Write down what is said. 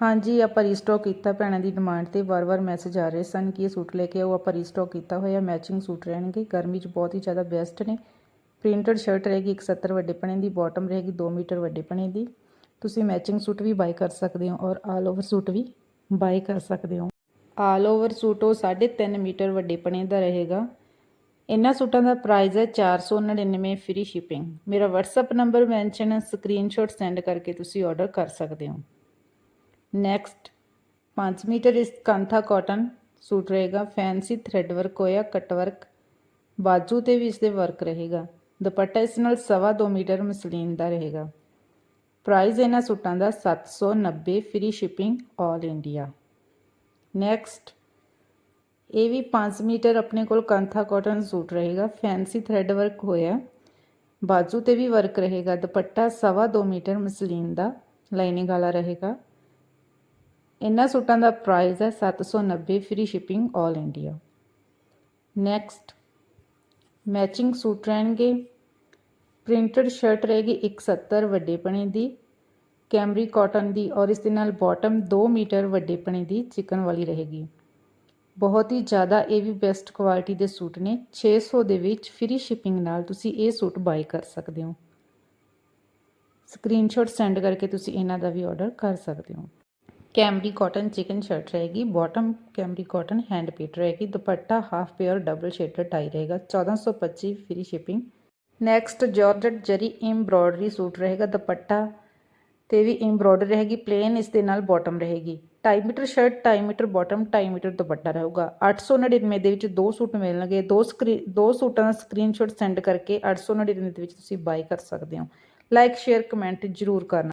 ਹਾਂਜੀ ਆਪਾਂ ਰੀਸਟਾਕ ਕੀਤਾ ਭੈਣਾਂ ਦੀ ਡਿਮਾਂਡ ਤੇ ਵਾਰ-ਵਾਰ ਮੈਸੇਜ ਆ ਰਹੇ ਸਨ ਕਿ ਇਹ ਸੂਟ ਲੈ ਕੇ ਆਓ, ਆਪਾਂ ਰੀਸਟਾਕ ਕੀਤਾ ਹੋਇਆ ਮੈਚਿੰਗ ਸੂਟ ਰਹਿਣਗੇ, ਗਰਮੀ 'ਚ ਬਹੁਤ ਹੀ ਜ਼ਿਆਦਾ ਬੈਸਟ ਨੇ। ਪ੍ਰਿੰਟਡ ਸ਼ਰਟ ਰਹੇਗੀ 170 ਵੱਡੇ ਪਣੇ ਦੀ ਬਾਟਮ ਰਹੇਗੀ 2 ਮੀਟਰ ਵੱਡੇ ਪਣੇ ਦੀ। ਤੁਸੀਂ ਮੈਚਿੰਗ ਸੂਟ ਵੀ ਬਾਈ ਕਰ ਸਕਦੇ ਹੋ ਔਰ ਆਲ ਓਵਰ ਸੂਟ ਵੀ ਬਾਈ ਕਰ ਸਕਦੇ ਹੋ। ਆਲ ਓਵਰ ਸੂਟ ਉਹ 3.5 ਮੀਟਰ ਵੱਡੇ ਪਣੇ ਦਾ ਰਹੇਗਾ। ਇਹਨਾਂ ਸੂਟਾਂ ਦਾ ਪ੍ਰਾਈਸ ਹੈ 499 ਫ੍ਰੀ ਸ਼ਿਪਿੰਗ ਮੇਰਾ WhatsApp number mention screenshot send ਕਰਕੇ ਤੁਸੀਂ ਆਰਡਰ ਕਰ ਸਕਦੇ ਹੋ। ਨੈਕਸਟ 5 ਮੀਟਰ ਇਸ ਕਾਂਥਾ ਕਾਟਨ ਸੂਟ ਰਹੇਗਾ। ਫੈਂਸੀ ਥ੍ਰੈਡ ਵਰਕ ਹੋਇਆ ਕੱਟ ਵਰਕ ਬਾਜੂ ਤੇ ਵੀ ਇਸ ਦੇ ਵਰਕ ਰਹੇਗਾ। ਦੁਪੱਟਾ ਇਸ ਨਾਲ ਸਵਾ 2 ਮੀਟਰ ਮਸਲੀਨ ਦਾ ਰਹੇਗਾ। ਪ੍ਰਾਈਸ ਇਹਨਾਂ ਸੂਟਾਂ ਦਾ 790 free shipping all India next ਇਹ ਵੀ 5 ਮੀਟਰ ਆਪਣੇ ਕੋਲ ਕਾਂਥਾ ਕਾਟਨ ਸੂਟ ਰਹੇਗਾ। ਫੈਂਸੀ ਥ੍ਰੈਡ ਵਰਕ ਹੋਇਆ। ਬਾਜੂ ਤੇ ਵੀ ਵਰਕ ਰਹੇਗਾ। ਦੁਪੱਟਾ ਸਵਾ 2 ਮੀਟਰ ਮਸਲੀਨ ਦਾ ਲਾਈਨਿੰਗ ਵਾਲਾ ਰਹੇਗਾ। ਇਹਨਾਂ ਸੂਟਾਂ ਦਾ ਪ੍ਰਾਈਸ ਹੈ 790 free shipping all India next matching suit ਰਹਿਣਗੇ। ਪ੍ਰਿੰਟਡ ਸ਼ਰਟ ਰਹੇਗੀ 170 ਵੱਡੇ ਪਣੇ ਦੀ। ਕੈਮਰੀ ਕਾਟਨ ਦੀ ਔਰ ਇਸ ਦੇ ਨਾਲ ਬਾਟਮ 2 ਮੀਟਰ ਵੱਡੇ ਪਣੇ ਦੀ ਚਿਕਨ ਵਾਲੀ ਰਹੇਗੀ। ਬਹੁਤ ਹੀ ਜ਼ਿਆਦਾ ਇਹ ਵੀ ਬੈਸਟ ਕੁਆਲਿਟੀ ਦੇ ਸੂਟ ਨੇ। 600 ਦੇ ਵਿੱਚ ਫ੍ਰੀ ਸ਼ਿਪਿੰਗ ਨਾਲ ਤੁਸੀਂ ਇਹ ਸੂਟ ਬਾਈ ਕਰ ਸਕਦੇ ਹੋ। ਸਕਰੀਨਸ਼ਾਟ ਸੈਂਡ ਕਰਕੇ ਤੁਸੀਂ ਇਹਨਾਂ ਦਾ ਵੀ ਆਰਡਰ ਕਰ ਸਕਦੇ ਹੋ। ਕੈਮਰੀ ਕਾਟਨ ਚਿਕਨ ਸ਼ਰਟ ਰਹੇਗੀ ਬਾਟਮ ਕੈਮਰੀ ਕਾਟਨ ਹੈਂਡ ਪੀਟ ਰਹੇਗੀ dupatta half pair double shaded tie ਰਹੇਗਾ 1425 free shipping next georgette zari embroidery suit ਰਹੇਗਾ ਦੁਪੱਟਾ ਤੇ ਵੀ ਐਮਬ੍ਰੋਇਡਰੀ ਰਹੇਗੀ ਪਲੇਨ ਇਸ ਦੇ ਨਾਲ ਬਾਟਮ ਰਹੇਗੀ 2.5 metre shirt 2.5 metre bottom 2.5 metre dupatta ਰਹੂਗਾ 899 ਦੇ ਵਿੱਚ ਦੋ ਸੂਟ ਮਿਲਣਗੇ ਦੋ ਸਕਰੀ ਦੋ ਸੂਟਾਂ ਦਾ ਸਕਰੀਨਸ਼ਾਟ ਸੈਂਡ ਕਰਕੇ 899 ਦੇ ਵਿੱਚ ਤੁਸੀਂ ਬਾਈ ਕਰ ਸਕਦੇ ਹੋ ਲਾਈਕ ਸ਼ੇਅਰ ਕਮੈਂਟ ਜ਼ਰੂਰ ਕਰਨਾ